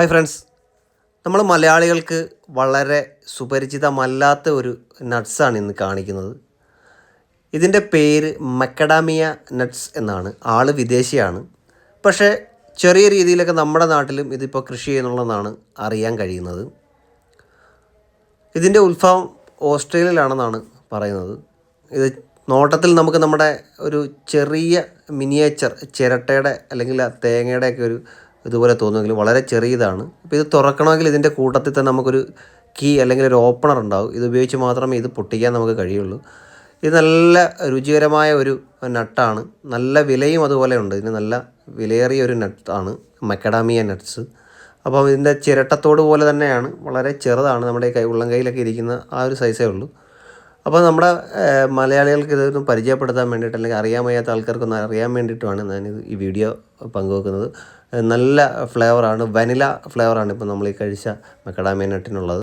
Hi friends. നമ്മൾ മലയാളികൾക്ക് വളരെ സുപരിചിതമല്ലാത്ത ഒരു നട്ട്സാണ് ഇന്ന് കാണിക്കുന്നത്. ഇതിന്റെ പേര് മക്കഡാമിയ നട്ട്സ് എന്നാണ്. ആൾ വിദേശിയാണ്. പക്ഷേ ചെറിയ രീതിയിലൊക്കെ നമ്മുടെ നാട്ടിലും ഇതിപ്പോൾ കൃഷി ചെയ്യുന്നുള്ളതെന്നാണ് അറിയാൻ കഴിയുന്നത്. ഇതിന്റെ ഉത്ഭവം ഓസ്ട്രേലിയയിലാണെന്നാണ് പറയുന്നത്. ഇത് നോട്ടത്തിൽ നമുക്ക് നമ്മുടെ ഒരു ചെറിയ മിനിയേച്ചർ ചിരട്ടയുടെ അല്ലെങ്കിൽ തേങ്ങയുടെയൊക്കെ ഒരു ഇതുപോലെ തോന്നുമെങ്കിലും വളരെ ചെറിയതാണ്. അപ്പോൾ ഇത് തുറക്കണമെങ്കിൽ ഇതിന്റെ കൂട്ടത്തിൽ തന്നെ നമുക്കൊരു കീ അല്ലെങ്കിൽ ഒരു ഓപ്പണർ ഉണ്ടാവും. ഇത് ഉപയോഗിച്ച് മാത്രമേ ഇത് പൊട്ടിക്കാൻ നമുക്ക് കഴിയുള്ളൂ. ഇത് നല്ല രുചികരമായ ഒരു നട്ടാണ്. നല്ല വിലയും അതുപോലെ ഉണ്ട്. ഇതിന് നല്ല വിലയേറിയ ഒരു നട്ടാണ് മക്കഡാമിയ നട്ട്സ് അപ്പം ഇതിന്റെ ചിരട്ടത്തോട് പോലെ തന്നെയാണ്. വളരെ ചെറുതാണ്. നമ്മുടെ കൈ ഉള്ളം കയ്യിലൊക്കെ ഇരിക്കുന്ന ആ ഒരു സൈസേ ഉള്ളൂ. അപ്പോൾ നമ്മുടെ മലയാളികൾക്ക് ഇതൊന്ന് പരിചയപ്പെടുത്താൻ വേണ്ടിയിട്ട് അല്ലെങ്കിൽ അറിയാൻ വയ്യാത്ത ആൾക്കാർക്കൊന്ന് അറിയാൻ വേണ്ടിയിട്ടുമാണ് ഞാനിത് ഈ വീഡിയോ പങ്കുവെക്കുന്നത്. നല്ല ഫ്ലേവറാണ് വനില ഫ്ലേവറാണ് ഇപ്പോൾ നമ്മൾ ഈ കഴിച്ച മക്കഡാമിയ നട്ടിനുള്ളത്